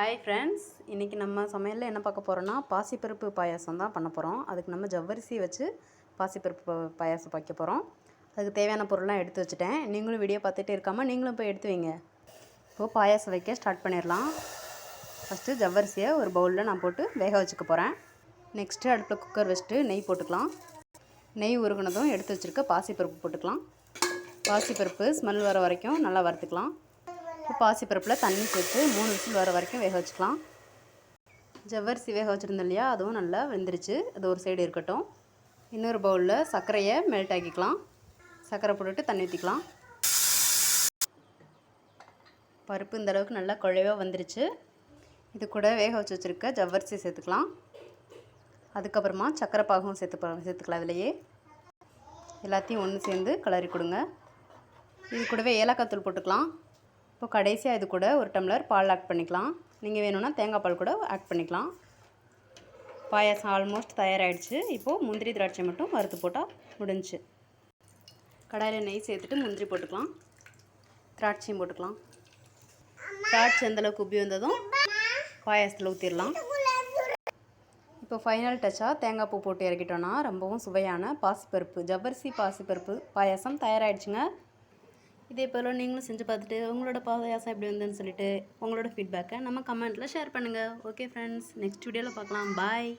Hi friends இன்றைக்கி நம்ம சமையலில் என்ன பார்க்க போகிறோன்னா பாசிப்பருப்பு பாயாசம் தான் பண்ண போகிறோம் அதுக்கு நம்ம ஜவ்வரிசி வச்சு பாசிப்பருப்பு பாயாசம் வைக்க போகிறோம் அதுக்கு தேவையான பொருள்லாம் எடுத்து வச்சுட்டேன். நீங்களும் வீடியோ பார்த்துட்டே இருக்காமல் நீங்களும் போய் எடுத்து வைங்க. இப்போது பாயாசம் வைக்க ஸ்டார்ட் பண்ணிடலாம். ஃபஸ்ட்டு ஜவ்வரிசியை ஒரு பவுலில் நான் போட்டு வேக வச்சுக்க போகிறேன் நெக்ஸ்ட்டு அடுப்பில் குக்கர் வச்சுட்டு நெய் போட்டுக்கலாம். நெய் உருகுனதும் எடுத்து வச்சுருக்க பாசிப்பருப்பு போட்டுக்கலாம். பாசிப்பருப்பு ஸ்மெல் வர வரைக்கும் நல்லா வறுத்துக்கலாம். இப்போ பாசிப்பருப்பில் தண்ணி சேர்த்து மூணு விசில் வர வரைக்கும் வேக வச்சுக்கலாம். ஜவ்வரிசி வேக வச்சுருந்தோம் இல்லையா அதுவும் நல்லா வெந்துருச்சு. அது ஒரு சைடு இருக்கட்டும். இன்னொரு பவுலில் சர்க்கரையை மெல்ட் ஆக்கிக்கலாம். சர்க்கரை போட்டுட்டு தண்ணி ஊற்றிக்கலாம் பருப்பு இந்த அளவுக்கு நல்லா குழைவாக வந்துருச்சு. இது கூட வேக வச்சு வச்சுருக்க ஜவ்வரிசி சேர்த்துக்கலாம். அதுக்கப்புறமா சர்க்கரை பாகம் சேர்த்து சேர்த்துக்கலாம் அதிலையே எல்லாத்தையும் ஒன்று சேர்ந்து கிளறி கொடுங்க. இது கூடவே ஏலக்காய் தூள் போட்டுக்கலாம். இப்போ கடைசியாக இது கூட ஒரு டம்ளர் பால் ஆட் பண்ணிக்கலாம். நீங்கள் வேணும்னா தேங்காய் பால் கூட ஆட் பண்ணிக்கலாம். பாயாசம் ஆல்மோஸ்ட் தயாராகிடுச்சு இப்போது முந்திரி திராட்சை மட்டும் வறுத்து போட்டால் முடிஞ்சுச்சு கடாயில் நெய் சேர்த்துட்டு முந்திரி போட்டுக்கலாம். திராட்சையும் போட்டுக்கலாம். திராட்சை எந்தளவுக்கு உப்பி வந்ததும் பாயாசத்தில் ஊற்றிடலாம் இப்போ ஃபைனல் டச்சாக தேங்காய் பூ போட்டு இறக்கிட்டோன்னா ரொம்பவும் சுவையான பாசிப்பருப்பு ஜவ்வரிசி பாசிப்பருப்பு பாயாசம் தயாராகிடுச்சுங்க இதே போல் நீங்களும் செஞ்சு பார்த்துட்டு உங்களோட பாதையாசம் எப்படி வந்துன்னு சொல்லிட்டு உங்களோட ஃபீட்பேக்கை நம்ம கமெண்ட்டில் ஷேர் பண்ணுங்கள் ஓகே ஃப்ரெண்ட்ஸ் நெக்ஸ்ட் வீடியோவில் பார்க்கலாம். பாய்